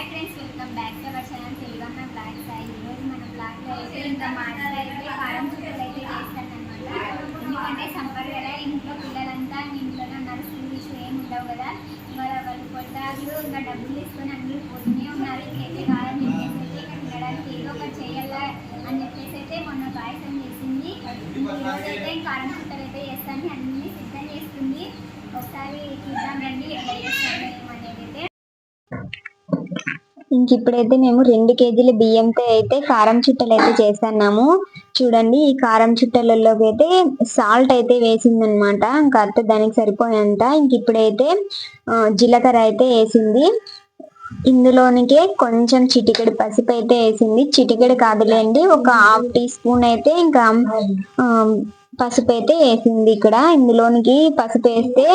Hi friends welcome back to our channel Telugamma blog Sai ఈరోజు మన బ్లాగ్లో అయితే ఇంత మాటలు కారం చుట్టలు అయితే చేస్తానమాట ఎందుకంటే సంపర్ కదా ఇంట్లో పిల్లలంతా ఇంట్లోనే ఉన్నారు స్కూల్ ఇష్యూ ఏమి ఉండవు కదా. మరి వాళ్ళు కొట్టాలు ఇంకా డబ్బులు తీసుకొని అందరూ పోతూనే ఉన్నారు. ఇంకైతే కారం చెప్పేసి అయితే ఇక్కడ తినడానికి ఏదో ఒకటి చేయాలా అని చెప్పేసి అయితే మొన్న పాయసం చేసింది. ఈరోజు అయితే కారం చుట్టలు అయితే చేస్తాను అన్ని సిద్ధం చేస్తుంది ఒకసారి చూద్దాం రండి ఎట్లా చేస్తాను ఏమనేది అయితే ఇంక ఇప్పుడైతే మేము రెండు కేజీల బియ్యంతో అయితే కారం చుట్టలు అయితే చేస్తున్నాము చూడండి ఈ కారం చుట్టలలోకి అయితే సాల్ట్ అయితే వేసిందనమాట. ఇంకా అత్త దానికి సరిపోయంట ఇంక ఇప్పుడైతే జీలకర్ర అయితే వేసింది. ఇందులోనికే కొంచెం చిటికెడు పసుపు అయితే వేసింది. చిటికెడు కాదులేండి ఒక హాఫ్ టీ స్పూన్ అయితే ఇంకా పసుపు అయితే వేసింది ఇక్కడ. ఇందులోనికి పసుపు వేస్తే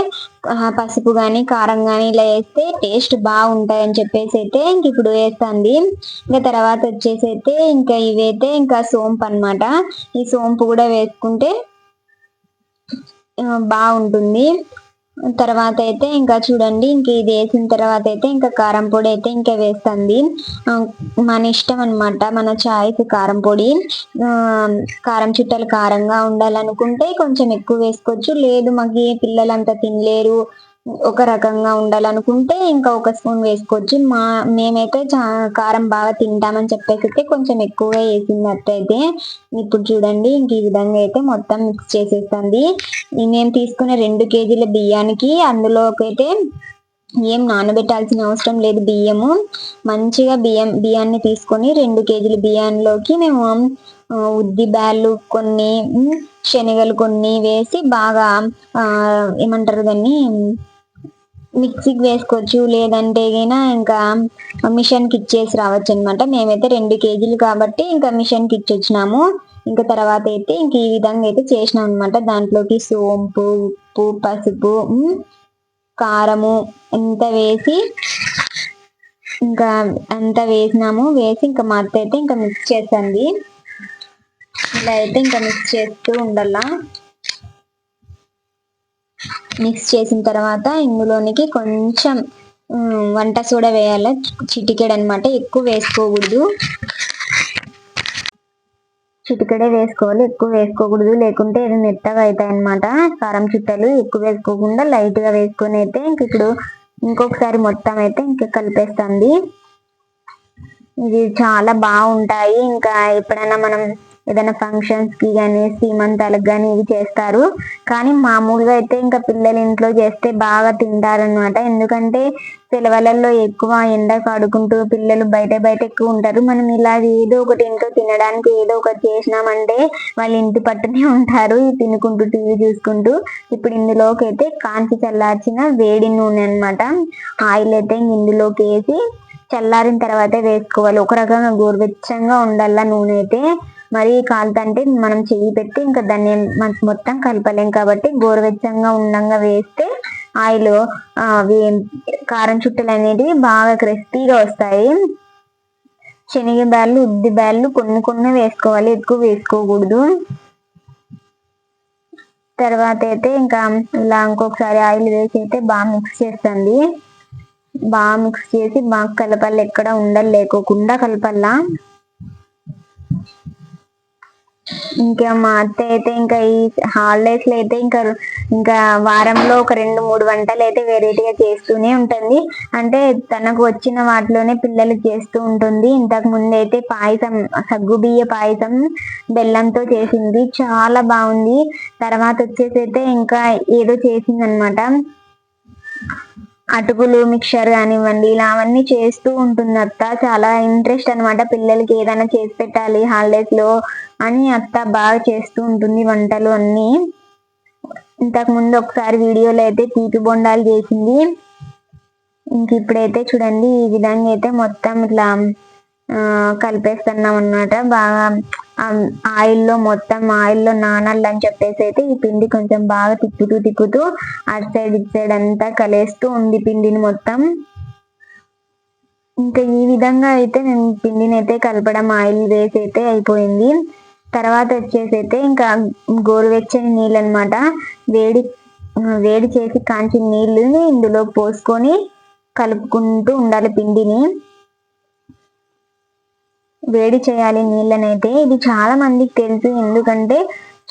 పసుపు కానీ కారం కానీ ఇలా వేస్తే టేస్ట్ బాగుంటాయని చెప్పేసి అయితే ఇంక ఇప్పుడు వేస్తుంది. ఇంకా తర్వాత వచ్చేసి అయితే ఇంకా ఇవైతే ఇంకా సోంపు అన్నమాట. ఈ సోంపు కూడా వేసుకుంటే బాగుంటుంది. తర్వాత అయితే ఇంకా చూడండి ఇంక ఇది వేసిన తర్వాత అయితే ఇంకా కారం పొడి అయితే ఇంకా వేస్తుంది. మన ఇష్టం అన్నమాట మన చాయ్స్ కారం పొడి. కారం చుట్టలు కారంగా ఉండాలనుకుంటే కొంచెం ఎక్కువ వేసుకోవచ్చు. లేదు మాకు ఏ పిల్లలంతా తినలేరు. ఒక రకంగా ఉండాలనుకుంటే ఇంకా ఒక స్పూన్ వేసుకోవచ్చు. మా మేమైతే చా- కారం బాగా తింటామని చెప్పేసి అయితే కొంచెం ఎక్కువగా వేసింది ఇప్పుడు చూడండి ఇంక ఈ విధంగా అయితే మొత్తం మిక్స్ చేసేస్తుంది. మేము తీసుకున్న రెండు కేజీల బియ్యానికి అందులోకి అయితే ఏం నానబెట్టాల్సిన అవసరం లేదు బియ్యము. మంచిగా బియ్యం బియ్యాన్ని తీసుకొని రెండు కేజీల బియ్యంలోకి మేము ఉద్ది బ్యాళ్ళు కొన్ని శనగలు కొన్ని వేసి బాగా ఏమంటారు దాన్ని మిక్సీకి వేసుకోవచ్చు లేదంటే ఇంకా మిషన్కి ఇచ్చేసి రావచ్చు అనమాట మేమైతే రెండు కేజీలు కాబట్టి ఇంకా మిషన్కి ఇచ్చొచ్చినాము. ఇంకా తర్వాత అయితే ఇంక ఈ విధంగా అయితే చేసినాం అనమాట దాంట్లోకి సోంపు ఉప్పు పసుపు కారము ఎంత వేసి ఇంకా అంతా వేసినాము. వేసి ఇంకా మా అత్త అయితే ఇంకా మిక్స్ చేస్తుంది. ఇలా అయితే ఇంకా మిక్స్ చేస్తూ ఉండాలా. మిక్స్ చేసిన తర్వాత ఇందులోనికి కొంచెం వంట సోడా వేయాలి? చిటికెడు అనమాట ఎక్కువ వేసుకోకూడదు. చిటికెడే వేసుకోవాలి. ఎక్కువ వేసుకోకూడదు. లేకుంటే ఇది మెత్తగా అవుతాయి అన్నమాట కారం చుట్టలు ఎక్కువ వేసుకోకుండా లైట్గా వేసుకొని అయితే ఇంక ఇప్పుడు ఇంకొకసారి మొత్తం అయితే ఇంకా కలిపేస్తుంది. ఇది చాలా బాగుంటాయి. ఇంకా ఎప్పుడైనా మనం ఏదైనా ఫంక్షన్స్కి కానీ సీమంతాలకు కానీ ఇవి చేస్తారు. కానీ మామూలుగా అయితే ఇంకా పిల్లలు ఇంట్లో చేస్తే బాగా తింటారనమాట ఎందుకంటే సెలవులలో ఎక్కువ ఎండకు ఆడుకుంటూ పిల్లలు బయట బయట ఎక్కువ ఉంటారు. మనం ఇలా ఏదో ఒకటి ఇంట్లో తినడానికి ఏదో ఒకటి చేసినామంటే వాళ్ళు ఇంటి పట్టునే ఉంటారు. తినుకుంటూ టీవీ చూసుకుంటూ. ఇప్పుడు ఇందులోకి అయితే కాంచి చల్లార్చిన వేడి నూనె అన్నమాట. ఆయిల్ అయితే ఇందులోకి వేసి చల్లారిన తర్వాత వేసుకోవాలి. ఒక రకంగా గోరువెచ్చంగా ఉండాల నూనె అయితే. మరి కాలుతంటే మనం చెయ్యి పెట్టి ఇంకా దాన్ని మొత్తం కలపలేం కాబట్టి గోరువెచ్చంగా ఉండంగా వేస్తే ఆయిల్ అవి కారం చుట్టలు అనేటివి బాగా క్రిస్పీగా వస్తాయి. శనగ బ్యాళ్ళు ఉద్ది బ్యాళ్ళు కొన్ని కొన్ని వేసుకోవాలి ఎక్కువ వేసుకోకూడదు. తర్వాత అయితే ఇంకా ఇలా ఇంకొకసారి ఆయిల్ వేసి అయితే బాగా మిక్స్ చేస్తుంది. బాగా మిక్స్ చేసి బాగా కలపాలి ఎక్కడ ఉండలు లేకోకుండా కలపాలా. ఇంకా మా అత్త అయితే ఇంకా ఈ హాలిడేస్లో అయితే ఇంకా ఇంకా వారంలో ఒక రెండు మూడు వంటలు అయితే వెరైటీగా చేస్తూనే ఉంటుంది. అంటే తనకు వచ్చిన వాటిలోనే పిల్లలు చేస్తూ ఉంటుంది. ఇంతకు ముందు అయితే పాయసం సగ్గు బియ్య పాయసం బెల్లంతో చేసింది. చాలా బాగుంది. తర్వాత వచ్చేసి అయితే ఇంకా ఏదో చేసింది అనమాట అటుకులు మిక్చర్ కానివ్వండి ఇలా అవన్నీ చేస్తూ ఉంటుంది అత్త. చాలా ఇంట్రెస్ట్ అనమాట పిల్లలకి ఏదైనా చేసి పెట్టాలి హాలిడేస్లో అని అత్త బాగా చేస్తూ ఉంటుంది వంటలు అన్ని. ఇంతకు ముందు ఒకసారి వీడియోలో అయితే తీపి బొండాలు చేసింది. ఇంక ఇప్పుడైతే చూడండి ఈ విధంగా అయితే మొత్తం ఇట్లా కలిపేస్తున్నాం అన్నమాట బాగా ఆయిల్లో మొత్తం ఆయిల్లో నానాలి అని చెప్పేసి అయితే ఈ పిండి కొంచెం బాగా తిప్పుతూ తిప్పుతూ అటు సైడ్ ఇటు సైడ్ అంతా కలేస్తూ ఉంది పిండిని మొత్తం. ఇంకా ఈ విధంగా అయితే నేను పిండిని అయితే కలపడం ఆయిల్ వేసి అయితే అయిపోయింది. తర్వాత వచ్చేసి అయితే ఇంకా గోరువెచ్చని నీళ్ళు అనమాట వేడి వేడి చేసి కాంచిన నీళ్ళని ఇందులో పోసుకొని కలుపుకుంటూ ఉండాలి పిండిని. వేడి చేయాలి నీళ్ళనైతే. ఇది చాలా మందికి తెలుసు. ఎందుకంటే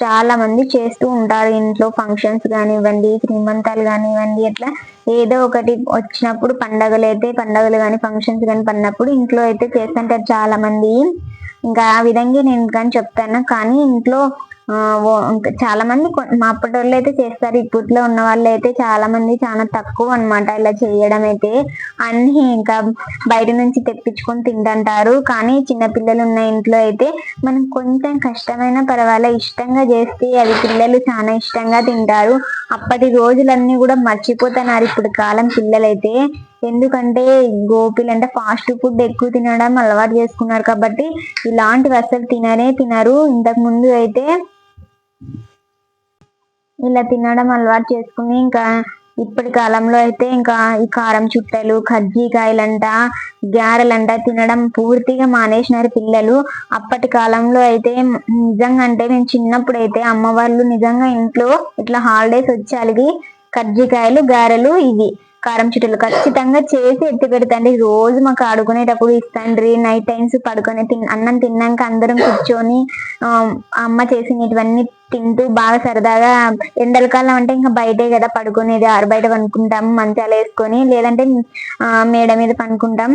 చాలా మంది చేస్తూ ఉంటారు ఇంట్లో ఫంక్షన్స్ కానివ్వండి శ్రీమంతాలు కానివ్వండి అట్లా ఏదో ఒకటి వచ్చినప్పుడు పండగలు అయితే పండగలు కానీ ఫంక్షన్స్ కానీ పడినప్పుడు ఇంట్లో అయితే చేస్తుంటారు చాలా మంది. ఇంకా ఆ విధంగా నేను కానీ చెప్తాను. కానీ ఇంట్లో చాలా మంది మా అప్పటి వాళ్ళు అయితే చేస్తారు. ఇప్పట్లో ఉన్న వాళ్ళు అయితే చాలా మంది చాలా తక్కువ అన్నమాట ఇలా చేయడం అయితే. అన్ని ఇంకా బయట నుంచి తెప్పించుకొని తింటుంటారు. కానీ చిన్న పిల్లలు ఉన్న ఇంట్లో అయితే మనం కొంచెం కష్టమైన పర్వాలే. ఇష్టంగా చేస్తే అది పిల్లలు చాలా ఇష్టంగా తింటారు. అప్పటి రోజులన్నీ కూడా మర్చిపోతున్నారు. ఇప్పుడు కాలం పిల్లలైతే. ఎందుకంటే గోపిలు అంటే ఫాస్ట్ ఫుడ్ ఎక్కువ తినడం అలవాటు చేసుకున్నారు కాబట్టి ఇలాంటివి అసలు తిననే తినరు. ఇంతకు ముందు అయితే ఇలా తినడం అలవాటు చేసుకుని ఇంకా ఇప్పటి కాలంలో అయితే ఇంకా ఈ కారం చుట్టలు కజ్జికాయలంట గారెలంట తినడం పూర్తిగా మానేసినారు పిల్లలు. అప్పటి కాలంలో అయితే నిజంగా అంటే నేను చిన్నప్పుడు అయితే అమ్మ వాళ్ళు నిజంగా ఇంట్లో ఇట్లా హాలిడేస్ వచ్చేసరికి కజ్జికాయలు గారెలు ఇవి. కారం చుట్టలు ఖచ్చితంగా చేసి ఎత్తి పెడతండి. రోజు మాకు ఆడుకునేటప్పుడు ఇస్తాండ్రి నైట్ టైమ్స్ పడుకొని తిన్ అన్నం తిన్నాక అందరం కూర్చొని అమ్మ చేసినటువన్నీ తింటూ బాగా సరదాగా ఎండల కాలం అంటే ఇంకా బయటే కదా పడుకునేది. ఆరు బయట పనుకుంటాం మంచాలు వేసుకొని లేదంటే ఆ, మేడ మీద పనుకుంటాం.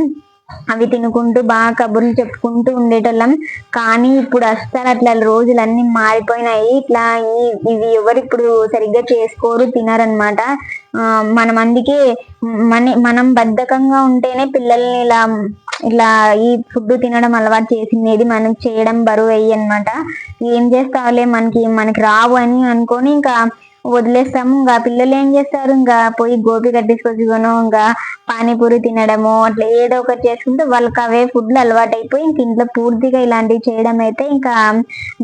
అవి తినుకుంటూ బాగా కబుర్లు చెప్పుకుంటూ ఉండేటోళ్ళం. కానీ ఇప్పుడు అస్సలు అట్లా రోజులన్నీ మారిపోయినాయి. ఇట్లా ఇవి ఎవరు ఇప్పుడు సరిగ్గా చేసుకోరు తినరనమాట మనం అందుకే మన మనం బద్ధకంగా ఉంటేనే పిల్లల్ని ఇలా ఇట్లా ఈ ఫుడ్ తినడం అలవాటు చేసింది మనం చేయడం బరువు అయ్యి అనమాట ఏం చేస్తావులే మనకి మనకి రావు అని అనుకొని ఇంకా వదిలేస్తాము. ఇంకా పిల్లలు ఏం చేస్తారు? ఇంకా పోయి గోపి కట్టించుకొచ్చుకోను ఇంకా పానీపూరి తినడము అట్లా ఏదో ఒకటి చేసుకుంటే వాళ్ళకి అవే ఫుడ్లు అలవాటు అయిపోయి ఇంక ఇంట్లో పూర్తిగా ఇలాంటివి చేయడం అయితే ఇంకా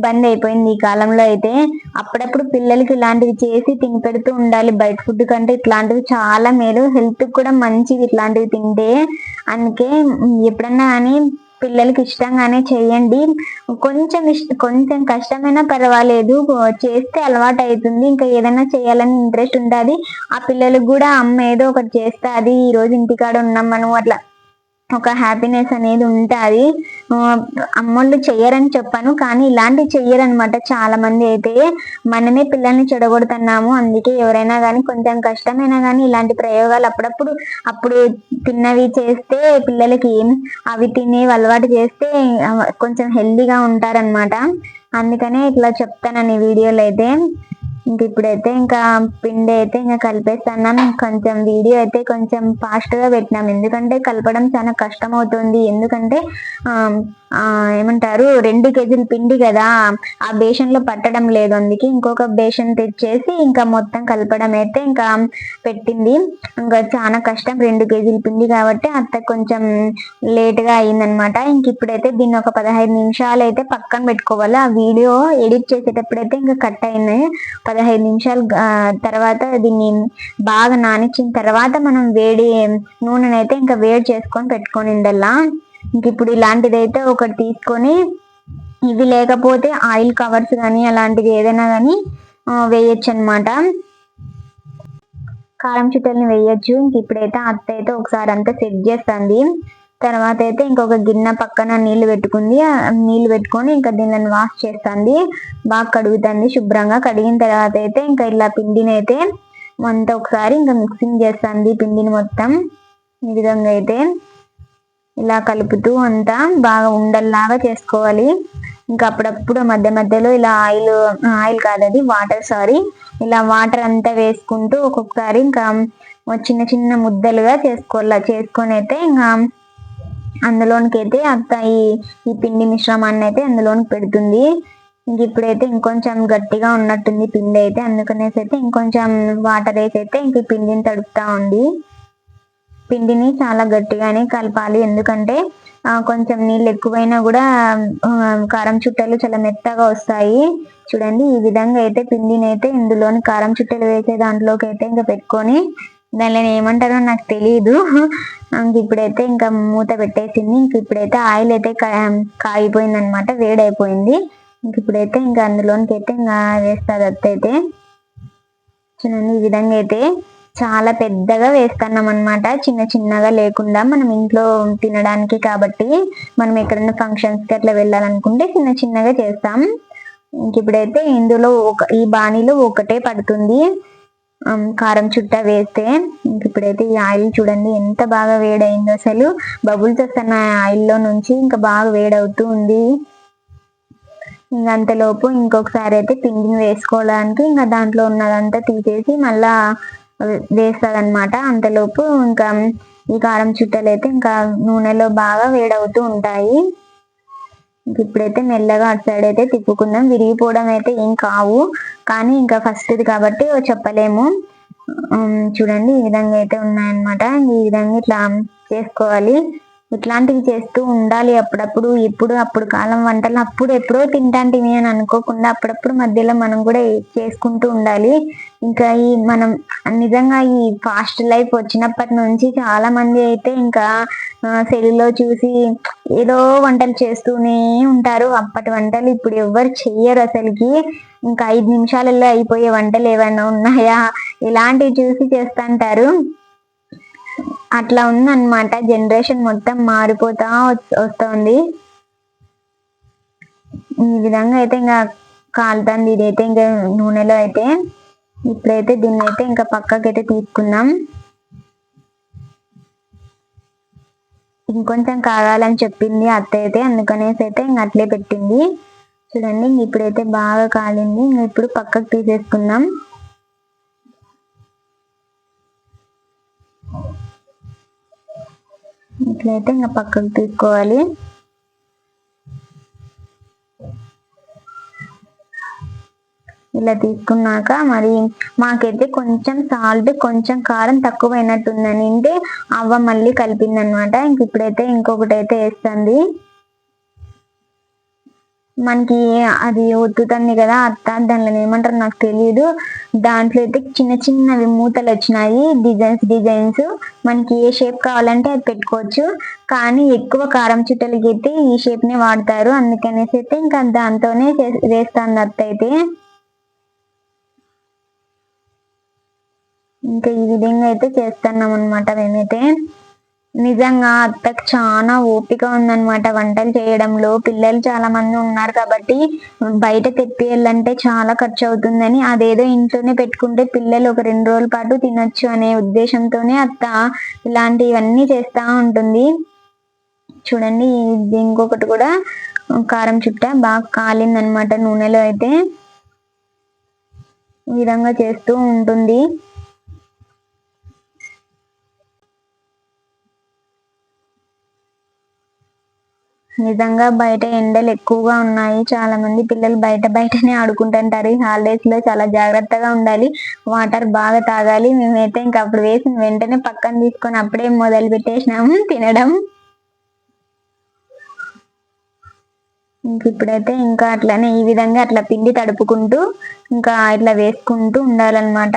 బంద్ అయిపోయింది ఈ కాలంలో అయితే. అప్పుడప్పుడు పిల్లలకి ఇలాంటివి చేసి తిని పెడుతూ ఉండాలి. బయట ఫుడ్ కంటే ఇట్లాంటివి చాలా మేలు. హెల్త్ కూడా మంచిది ఇట్లాంటివి తింటే. అందుకే ఎప్పుడన్నా కానీ పిల్లలకి ఇష్టంగానే చేయండి. కొంచెం ఇష్ట కొంచెం కష్టమైనా పర్వాలేదు. చేస్తే అలవాటు అవుతుంది ఇంకా ఏదైనా చేయాలని ఇంట్రెస్ట్ ఉంటుంది ఆ పిల్లలకు కూడా అమ్మ ఏదో ఒకటి చేస్తే అది ఈ రోజు ఇంటికాడ ఉన్నాం మనం అట్లా. ఒక హ్యాపీనెస్ అనేది ఉంటుంది. అమ్మోళ్ళు చెయ్యరని చెప్పాను కానీ ఇలాంటివి చెయ్యరనమాట చాలా మంది అయితే. మనమే పిల్లల్ని చెడగొడుతున్నాము అందుకే ఎవరైనా కానీ కొంచెం కష్టమైనా కానీ ఇలాంటి ప్రయోగాలు అప్పుడప్పుడు అప్పుడు తిన్నవి చేస్తే పిల్లలకి అవి తినేవి అలవాటు చేస్తే కొంచెం హెల్దీగా ఉంటారనమాట అందుకనే ఇట్లా చెప్తానని వీడియోలో అయితే. ఇంక ఇప్పుడైతే ఇంకా పిండి అయితే ఇంకా కలిపేస్తున్నాం. కొంచెం వీడియో అయితే కొంచెం ఫాస్ట్గా పెట్టినాం. ఎందుకంటే కలపడం చాలా కష్టం అవుతుంది ఎందుకంటే ఏమంటారు రెండు కేజీల పిండి కదా ఆ బేషన్లో పట్టడం లేదు. అందుకే ఇంకొక బేషన్ తెచ్చేసి ఇంకా మొత్తం కలపడం అయితే ఇంకా పెట్టింది. ఇంకా చాలా కష్టం రెండు కేజీల పిండి కాబట్టి అత్త కొంచెం లేట్గా అయిందనమాట. ఇంక ఇప్పుడైతే దీన్ని ఒక పదహైదు నిమిషాలు అయితే పక్కన పెట్టుకోవాలి. ఆ వీడియో ఎడిట్ చేసేటప్పుడైతే ఇంకా కట్ అయింది పదహైదు నిమిషాలు తర్వాత దీన్ని బాగా నానిచ్చిన తర్వాత మనం వేడి నూనెనైతే ఇంకా వేడి చేసుకొని పెట్టుకొని ఉండల్లా ఇంక ఇప్పుడు ఇలాంటిది అయితే ఒకటి తీసుకొని ఇవి లేకపోతే ఆయిల్ కవర్స్ కానీ అలాంటివి ఏదైనా కానీ వేయచ్చు అనమాట కారం చుట్టల్ని వేయచ్చు. ఇంక ఇప్పుడైతే అత్త అయితే ఒకసారి అంతా సెట్ చేస్తుంది. తర్వాత అయితే ఇంకొక గిన్నె పక్కన నీళ్ళు పెట్టుకుంది. నీళ్ళు పెట్టుకొని ఇంకా దీనిని వాష్ చేస్తుంది. బాగా కడుగుతుంది శుభ్రంగా. కడిగిన తర్వాత అయితే ఇంకా ఇలా పిండిని అయితే అంతా ఒకసారి ఇంకా మిక్సింగ్ చేస్తుంది పిండిని మొత్తం. ఈ విధంగా అయితే ఇలా కలుపుతూ అంతా బాగా ఉండల్లాగా చేసుకోవాలి. ఇంకా అప్పుడప్పుడు మధ్య మధ్యలో ఇలా ఆయిల్ ఆయిల్ కాదు అది వాటర్ సారీ. ఇలా వాటర్ అంతా వేసుకుంటూ ఒక్కొక్కసారి ఇంకా చిన్న చిన్న ముద్దలుగా చేసుకోవాలి. చేసుకొని అయితే ఇంకా అందులోనికి అయితే అత్త ఈ ఈ పిండి మిశ్రమాన్ని అయితే అందులోనికి పెడుతుంది. ఇంక ఇప్పుడైతే ఇంకొంచెం గట్టిగా ఉన్నట్టుంది పిండి అయితే. అందుకనేసి అయితే ఇంకొంచెం వాటర్ వేసి అయితే ఇంక పిండిని తడుపుతా ఉంది పిండిని చాలా గట్టిగానే కలపాలి. ఎందుకంటే కొంచెం నీళ్ళు ఎక్కువైనా కూడా కారం చుట్టలు చాలా మెత్తగా వస్తాయి. చూడండి ఈ విధంగా అయితే పిండిని అయితే ఇందులోని కారం చుట్టలు వేసే దాంట్లోకి అయితే ఇంకా పెట్టుకొని దానిలో ఏమంటారో నాకు తెలియదు ఇంక ఇప్పుడైతే ఇంకా మూత పెట్టేసింది. ఇంక ఇప్పుడైతే ఆయిల్ అయితే కాగిపోయింది అనమాట వేడైపోయింది. ఇంక ఇప్పుడైతే ఇంకా అందులోనికి అయితే ఇంకా వేస్తారు అత్త అయితే. చూడండి ఈ విధంగా అయితే చాలా పెద్దగా వేస్తున్నాం అనమాట చిన్న చిన్నగా లేకుండా మనం ఇంట్లో తినడానికి కాబట్టి మనం ఎక్కడైనా ఫంక్షన్స్కి అట్లా వెళ్ళాలనుకుంటే చిన్న చిన్నగా చేస్తాం. ఇంక ఇప్పుడైతే ఇందులో ఒక ఈ బాణీలో ఒకటే పడుతుంది. కారం చుట్ట వేస్తే ఇంక ఇప్పుడైతే ఈ ఆయిల్ చూడండి ఎంత బాగా వేడైందో అసలు. బబుల్స్ వస్తున్న ఆయిల్లో నుంచి ఇంకా బాగా వేడవుతూ ఉంది. ఇంక అంతలోపు ఇంకొకసారి అయితే పిండిని వేసుకోవడానికి ఇంకా దాంట్లో ఉన్నదంతా తీసేసి మళ్ళా వేస్తుందన్నమాట అంతలోపు ఇంకా ఈ కారం చుట్టలు అయితే ఇంకా నూనెలో బాగా వేడవుతూ ఉంటాయి. ఇంక ఇప్పుడైతే మెల్లగా అటు సైడ్ అయితే తిప్పుకుందాం. విరిగిపోవడం అయితే ఏం కావు. కానీ ఇంకా ఫస్ట్ ఇది కాబట్టి చెప్పలేము. చూడండి ఈ విధంగా అయితే ఉన్నాయన్నమాట. ఈ విధంగా ఇట్లా చేసుకోవాలి. ఇట్లాంటివి చేస్తూ ఉండాలి అప్పుడప్పుడు ఎప్పుడు అప్పుడు కాలం వంటలు అప్పుడు ఎప్పుడో తింటాంటివి అని అనుకోకుండా అప్పుడప్పుడు మధ్యలో మనం కూడా చేసుకుంటూ ఉండాలి. ఇంకా ఈ మనం నిజంగా ఈ ఫాస్ట్ లైఫ్ వచ్చినప్పటి నుంచి చాలా మంది అయితే ఇంకా సెల్లో చూసి ఏదో వంటలు చేస్తూనే ఉంటారు. అప్పటి వంటలు ఇప్పుడు ఎవ్వరు చెయ్యరు అసలుకి. ఇంకా ఐదు నిమిషాలలో అయిపోయే వంటలు ఏమైనా ఉన్నాయా? ఇలాంటివి చూసి చేస్తుంటారు. అట్లా ఉందన్నమాట. జనరేషన్ మొత్తం మారిపోతా వస్తుంది వస్తోంది. ఈ విధంగా అయితే ఇంకా కాలుతుంది. ఇదైతే ఇంకా నూనెలో అయితే. ఇప్పుడైతే దీన్ని అయితే ఇంకా పక్కకైతే తీసుకుందాం. ఇంకొంచెం కాగాలని చెప్పింది అత్త అయితే అందుకనేసి అయితే ఇంక అట్లే పెట్టింది. చూడండి ఇప్పుడైతే బాగా కాలింది. ఇంక ఇప్పుడు పక్కకు తీసేసుకుందాం. ఇట్లయితే ఇంకా పక్కకు తీసుకోవాలి. ఇలా తీసుకున్నాక మరి మాకైతే కొంచెం సాల్ట్ కొంచెం కారం తక్కువైనట్టుందని అంటే అవ్వ మళ్ళీ కలిపింది అనమాట ఇంక ఇప్పుడైతే ఇంకొకటి అయితే వేస్తుంది. మనకి అది ఒత్తుతుంది కదా అత్త దానిలో ఏమంటారు నాకు తెలియదు దాంట్లో అయితే చిన్న చిన్నవి మూతలు వచ్చినాయి డిజైన్స్ డిజైన్స్. మనకి ఏ షేప్ కావాలంటే అది పెట్టుకోవచ్చు. కానీ ఎక్కువ కారం చుట్టలకి అయితే ఈ షేప్నే వాడతారు. అందుకనేసి అయితే ఇంకా దాంతోనే చే- అత్త అయితే. ఇంకా ఈ విధంగా అయితే చేస్తున్నాం అనమాట మేమైతే. నిజంగా అత్తకు చాలా ఓపిక ఉందన్నమాట వంటలు చేయడంలో. పిల్లలు చాలా మంది ఉన్నారు కాబట్టి బయట తెప్పియాలంటే చాలా ఖర్చు అవుతుందని అదేదో ఇంట్లోనే పెట్టుకుంటే పిల్లలు ఒక రెండు రోజుల పాటు తినొచ్చు అనే ఉద్దేశంతోనే అత్త ఇలాంటివన్నీ చేస్తూ ఉంటుంది. చూడండి ఇది ఇంకొకటి కూడా కారం చుట్ట బాగా కాలిందనమాట నూనెలో అయితే. ఈ విధంగా చేస్తూ ఉంటుంది. నిజంగా బయట ఎండలు ఎక్కువగా ఉన్నాయి. చాలా మంది పిల్లలు బయట బయటనే ఆడుకుంటుంటారు. ఈ హాలిడేస్లో చాలా జాగ్రత్తగా ఉండాలి. వాటర్ బాగా తాగాలి. మేమైతే ఇంకా అప్పుడు వేసిన వెంటనే పక్కన తీసుకొని అప్పుడే మొదలు పెట్టేసినాము. తినడం. ఇంక ఇప్పుడైతే ఇంకా అట్లనే ఈ విధంగా అట్లా పిండి తడుపుకుంటూ ఇంకా ఇట్లా వేసుకుంటూ ఉండాలన్నమాట.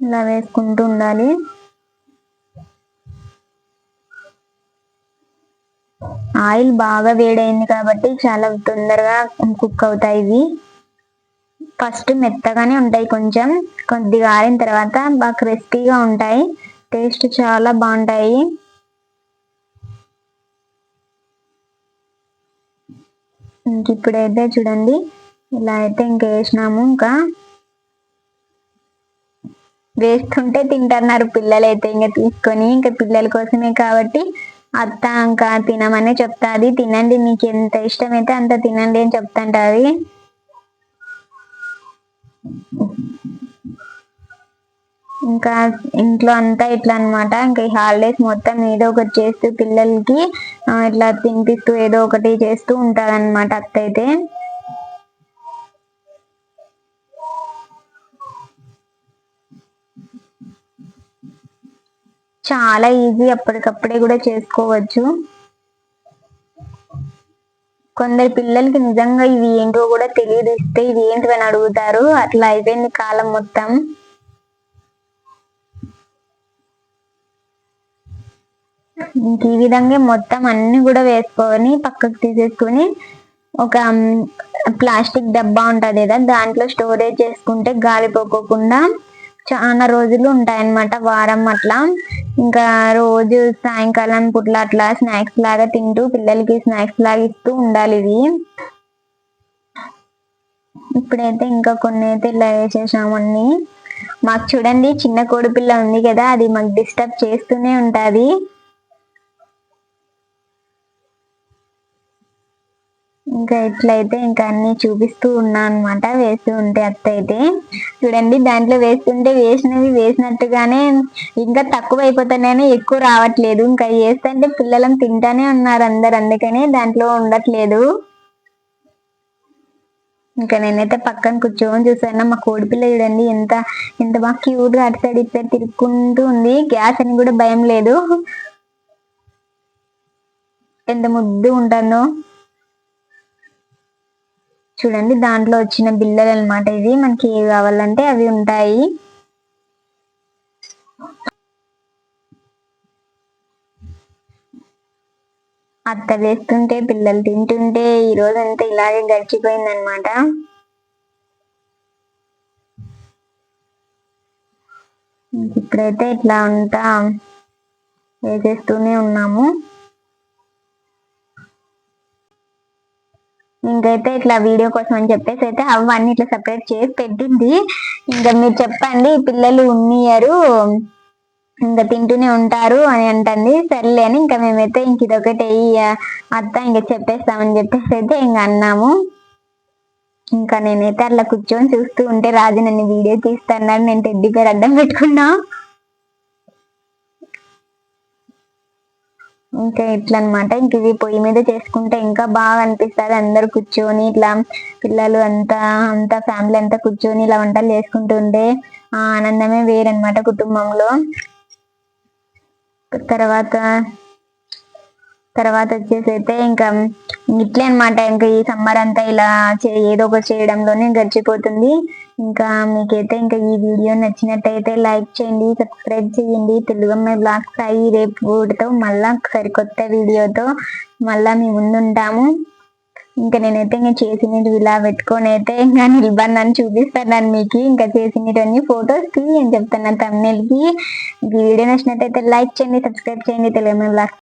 ఇలా వేసుకుంటూ ఉండాలి. ఆయిల్ బాగా వేడైంది కాబట్టి చాలా తొందరగా కుక్ అవుతాయి ఇవి. ఫస్ట్ మెత్తగానే ఉంటాయి కొంచెం. కొద్దిగా ఆరిన తర్వాత బాగా క్రిస్పీగా ఉంటాయి. టేస్ట్ చాలా బాగుంటాయి. ఇంక ఇప్పుడైతే చూడండి. ఇలా అయితే ఇంకా వేసినాము ఇంకా. వేస్తుంటే తింటున్నారు పిల్లలు అయితే ఇంకా తీసుకొని ఇంకా పిల్లల కోసమే కాబట్టి అత్త ఇంకా తినమనే చెప్తాది. తినండి మీకు ఎంత ఇష్టమైతే అంత తినండి అని చెప్తాంటది. ఇంకా ఇంట్లో అంతా ఇట్లా అన్నమాట. ఇంకా ఈ హాలిడేస్ మొత్తం ఏదో ఒకటి చేస్తూ పిల్లలకి ఇట్లా తినిపిస్తూ ఏదో ఒకటి చేస్తూ ఉంటారన్నమాట అత్త అయితే చాలా ఈజీ అప్పటికప్పుడే కూడా చేసుకోవచ్చు. కొందరు పిల్లలకి నిజంగా ఇవి ఏంటో కూడా తెలియదు. ఇస్తే ఇవి ఏంటి అని అడుగుతారు. అట్లా అయిపోయింది కాలం మొత్తం. ఈ విధంగా మొత్తం అన్ని కూడా వేసుకొని పక్కకు తీసేసుకొని ఒక ప్లాస్టిక్ డబ్బా ఉంటుంది కదా దాంట్లో స్టోరేజ్ చేసుకుంటే గాలి పోకోకుండా చాలా రోజులు ఉంటాయన్నమాట వారం అట్లా. ఇంకా రోజు సాయంకాలం పుట్ల అట్లా స్నాక్స్ లాగా తింటూ పిల్లలకి స్నాక్స్ లాగా ఇస్తూ ఉండాలి ఇది. ఇప్పుడైతే ఇంకా కొన్ని అయితే ఇలా వేసేసామన్ని మాకు చూడండి చిన్న కోడి పిల్ల ఉంది కదా అది మాకు డిస్టర్బ్ చేస్తూనే ఉంటుంది. ఇంకా ఇట్లయితే ఇంకా అన్ని చూపిస్తూ ఉన్నా అనమాట వేస్తూ ఉంటే అత్త అయితే. చూడండి దాంట్లో వేస్తుంటే వేసినవి వేసినట్టుగానే ఇంకా తక్కువ అయిపోతున్నాయని ఎక్కువ రావట్లేదు. ఇంకా వేస్తుంటే పిల్లలను తింటానే ఉన్నారు అందరు. అందుకనే దాంట్లో ఉండట్లేదు. ఇంకా నేనైతే పక్కన కూర్చొని చూసాను మా కోడిపిల్ల చూడండి ఎంత ఎంత బాగా క్యూట్గా అటు సైడ్ ఇటు సైడ్ తిరుక్కుంటూ ఉంది. గ్యాస్ అని కూడా భయం లేదు. ఎంత ముద్దు ఉంటానో చూడండి దాంట్లో వచ్చిన బిల్లలు అన్నమాట ఇవి. మనకి ఏవి కావాలంటే అవి ఉంటాయి. అత్త వేస్తుంటే పిల్లలు తింటుంటే ఈ రోజు అంతా ఇలాగే గడిచిపోయింది అనమాట ఇప్పుడైతే ఇట్లా అంతా వేసేస్తూనే ఉన్నాము. ఇంకైతే ఇట్లా వీడియో కోసం అని చెప్పేసి అయితే అవన్నీ ఇట్లా సెపరేట్ చేసి పెట్టింది. ఇంకా మీరు చెప్పండి పిల్లలు ఉన్నియరు ఇంకా తింటూనే ఉంటారు అని అంటుంది. సర్లే అని ఇంకా మేమైతే ఇంక ఇదొకటి అత్త ఇంకా చెప్పేస్తామని చెప్పేసి అయితే ఇంకా అన్నాము. ఇంకా నేనైతే అట్లా కూర్చొని చూస్తూ ఉంటే రాజు నన్ను వీడియో తీస్తాను నేను టెడ్డి పేరు అడ్డం పెట్టుకున్నా. ఇంకా ఇట్లా అనమాట ఇంక ఇది పొయ్యి మీద చేసుకుంటే ఇంకా బాగా అనిపిస్తుంది అందరు కూర్చొని ఇట్లా పిల్లలు అంతా అంతా ఫ్యామిలీ అంతా కూర్చొని ఇలా వంటలు చేసుకుంటుంటే ఆ ఆనందమే వేరనమాట కుటుంబంలో. తర్వాత తర్వాత వచ్చేసి అయితే ఇంకా ఇట్లే అనమాట ఇంకా ఈ సమ్మర్ అంతా ఇలా చే- ఏదో ఒకటి చేయడంలోనే గడిచిపోతుంది. ఇంకా మీకైతే ఇంకా ఈ వీడియో నచ్చినట్టయితే లైక్ చేయండి సబ్స్క్రైబ్ చేయండి. తెలుగమ్మ బ్లాగ్స్ అయ్యి రేపు మళ్ళా సరికొత్త వీడియోతో మళ్ళా మీ ముందుంటాము ఇంకా నేనైతే ఇంకా చేసినవి ఇలా పెట్టుకొని అయితే ఇంకా నిలబడినాను చూపిస్తాను మీకు. ఇంకా చేసినవన్నీ ఫొటోస్కి నేను చెప్తాను thumbnail వీడియో నచ్చినట్టయితే లైక్ చేయండి సబ్స్క్రైబ్ చేయండి. తెలుగు బ్లాగ్స్